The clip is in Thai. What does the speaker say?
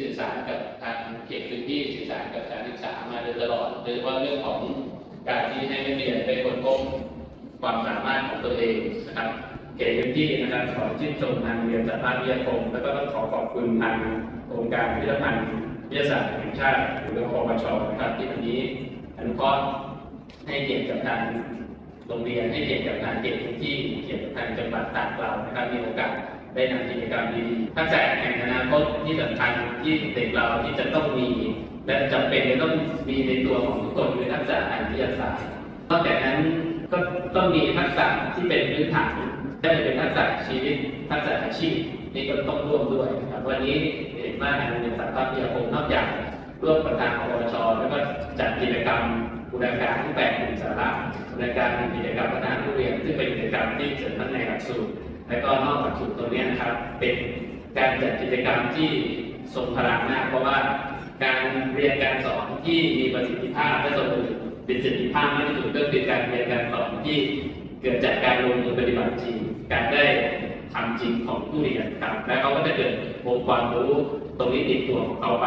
สื่อสารกับทางเขตพื้นที่สื่อสารกับการศึกษามาโดยตลอดโดยเฉพาะเรื่องของการที่ให้นักเรียนได้ค้นพบความสามารถของตัวเองนะครับเขตพื้นที่นะครับขอชื่นชมทางเรียนสภาพวิทยาคมแล้วก็ต้องขอขอบคุณทางองค์การพิพิธภัณฑ์วิทยาศาสตร์แห่งชาติหรือปปชนะครับที่วันนี้อนุเคราะห์ให้เกียรติกับทางโรงเรียนให้เกียรติกับทางเขตพื้นที่เกียรติกับทางจังหวัดต่ากเรานะครับมีโอกาส ได้นำกิจกรรมดีๆทักษะแห่งอนาคตที่สำคัญที่เด็กเราที่จะต้องมี และจำเป็นจะต้องมีในตัวของทุกคนคือทักษะทางวิทยาศาสตร์นอกจากนั้นก็ต้องมีทักษะที่เป็นพื้นฐานได้เป็นทักษะชีวิตทักษะอาชีพนี่ก็ต้องร่วมด้วยนะครับวันนี้เห็นว่าทางโรงเรียนสัตว์วิทยาคมนอกจาก ร่วมประธานอปชแล้วก็จัดกิจกรรมบูรณาการที่แปดกลุ่มสาระบูรณาการกิจกรรมพัฒนาผู้เรียนซึ่งเป็นกิจกรรมที่เสริมทั้งในหลักสูตรและก็นอกหลักสูตรตรงนี้นะครับ เป็นการจัดกิจกรรมที่ทรงพลังมากเพราะว่าการเรียนการสอนที่มีประสิทธิภาพและสมบูรณ์ประสิทธิภาพมากที่สุดก็คือการเรียนการสอนที่เกิดจากการลงมือปฏิบัติจริง การได้ทำจริงของผู้เรียนครับและเขาก็จะเกิดองค์ความรู้ตรงนี้ติดตัวของเขาไป